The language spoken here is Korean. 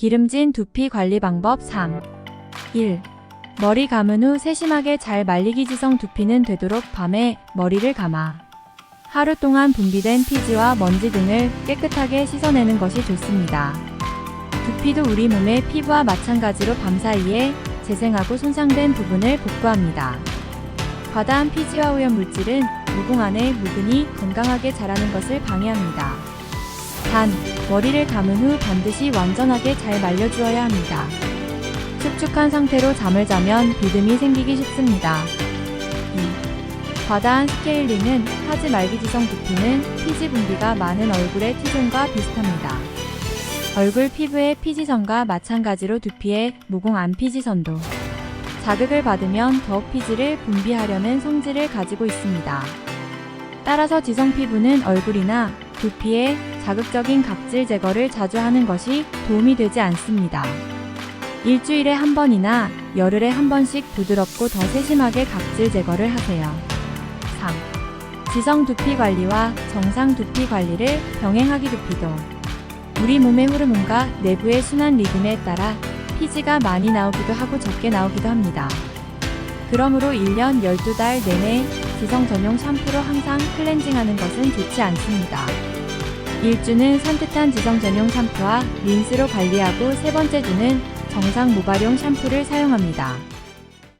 기름진 두피 관리 방법 3. 1. 머리 감은 후 세심하게 잘 말리기 지성 두피는 되도록 밤에 머리를 감아 하루 동안 분비된 피지와 먼지 등을 깨끗하게 씻어내는 것이 좋습니다. 두피도 우리 몸의 피부와 마찬가지로 밤 사이에 재생하고 손상된 부분을 복구합니다. 과다한 피지와 오염 물질은 모공 안에 묵은이 건강하게 자라는 것을 방해합니다. 단, 머리를 감은 후 반드시 완전하게 잘 말려주어야 합니다. 축축한 상태로 잠을 자면 비듬이 생기기 쉽습니다. 2. 과다한 스케일링은 하지 말기 지성 두피는 피지 분비가 많은 얼굴의 T존과 비슷합니다. 얼굴 피부의 피지선과 마찬가지로 두피의 모공 안 피지선도 자극을 받으면 더욱 피지를 분비하려는 성질을 가지고 있습니다. 따라서 지성 피부는 얼굴이나 두피에 자극적인 각질 제거를 자주 하는 것이 도움이 되지 않습니다. 일주일에 한 번이나 열흘에 한 번씩 부드럽고 더 세심하게 각질 제거를 하세요. 3. 지성 두피 관리와 정상 두피 관리를 병행하기 두피도 우리 몸의 호르몬과 내부의 순환 리듬에 따라 피지가 많이 나오기도 하고 적게 나오기도 합니다. 그러므로 1년 12달 내내 지성 전용 샴푸로 항상 클렌징하는 것은 좋지 않습니다. 1주는 산뜻한 지성 전용 샴푸와 린스로 관리하고 세 번째 주는 정상 모발용 샴푸를 사용합니다.